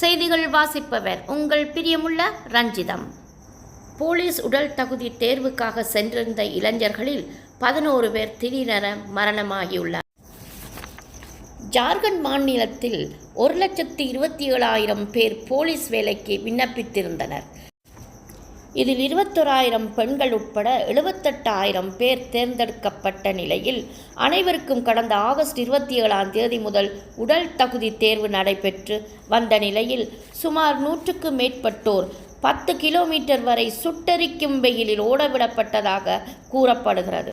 செய்திகள் வாசிப்பவர் உங்கள் பிரியமுள்ள ரஞ்சிதம். போலீஸ் உடல் தகுதி தேர்வுக்காக சென்றிருந்த இளைஞர்களில் பதினோரு பேர் திடீரென மரணமாகியுள்ளார் ஜார்க்கண்ட் மாநிலத்தில் ஒரு லட்சத்தி இருபத்தி ஏழாயிரம் பேர் போலீஸ் வேலைக்கு விண்ணப்பித்திருந்தனர். இதில் இருபத்தோராயிரம் பெண்கள் உட்பட எழுபத்தெட்டாயிரம் பேர் தேர்ந்தெடுக்கப்பட்ட நிலையில் அனைவருக்கும் கடந்த ஆகஸ்ட் இருபத்தி ஏழாம் தேதி முதல் உடல் தகுதி தேர்வு நடைபெற்று வந்த நிலையில் சுமார் நூற்றுக்கும் மேற்பட்டோர் பத்து கிலோமீட்டர் வரை சுட்டரிக்கும் வெயிலில் ஓடவிடப்பட்டதாக கூறப்படுகிறது.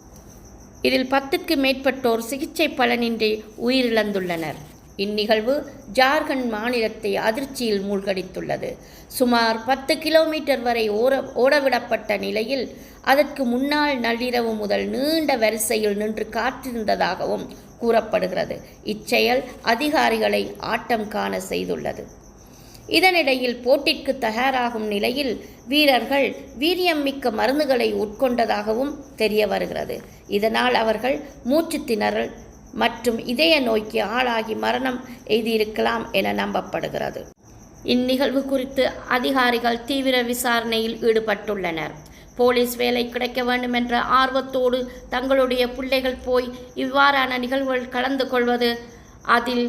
இதில் பத்துக்கு மேற்பட்டோர் சிகிச்சை பலனின்றி உயிரிழந்துள்ளனர். இந்நிகழ்வு ஜார்க்கண்ட் மாநிலத்தை அதிர்ச்சியில் மூழ்கடித்துள்ளது. சுமார் பத்து கிலோமீட்டர் வரை ஓட ஓடவிடப்பட்ட நிலையில் அதற்கு முன்னால் நள்ளிரவு முதல் நீண்ட வரிசையில் நின்று காத்திருந்ததாகவும் கூறப்படுகிறது. இச்செயல் அதிகாரிகளை ஆட்டம் காண செய்துள்ளது. இதனிடையில் போட்டிக்கு தயாராகும் நிலையில் வீரர்கள் வீரியம் மிக்க மருந்துகளை உட்கொண்டதாகவும் தெரிய வருகிறது இதனால் அவர்கள் மூச்சு திணறல் மற்றும் இதய நோய்க்கு ஆளாகி மரணம் எய்தியிருக்கலாம் என நம்பப்படுகிறது. இந்நிகழ்வு குறித்து அதிகாரிகள் தீவிர விசாரணையில் ஈடுபட்டுள்ளனர். போலீஸ் வேலை கிடைக்க வேண்டும் என்ற ஆர்வத்தோடு தங்களுடைய பிள்ளைகள் போய் இவ்வாறான நிகழ்வுகள் கலந்து கொள்வது அதில்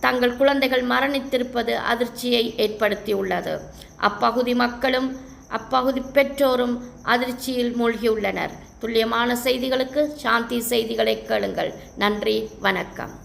தங்கள் குழந்தைகள் மரணித்திருப்பது அதிர்ச்சியை ஏற்படுத்தியுள்ளது. அப்பகுதி மக்களும் அப்பகுதி பெற்றோரும் அதிர்ச்சியில் மூழ்கியுள்ளனர். துல்லியமான செய்திகளுக்கு சாந்தி செய்திகளை கேளுங்கள். நன்றி வணக்கம்.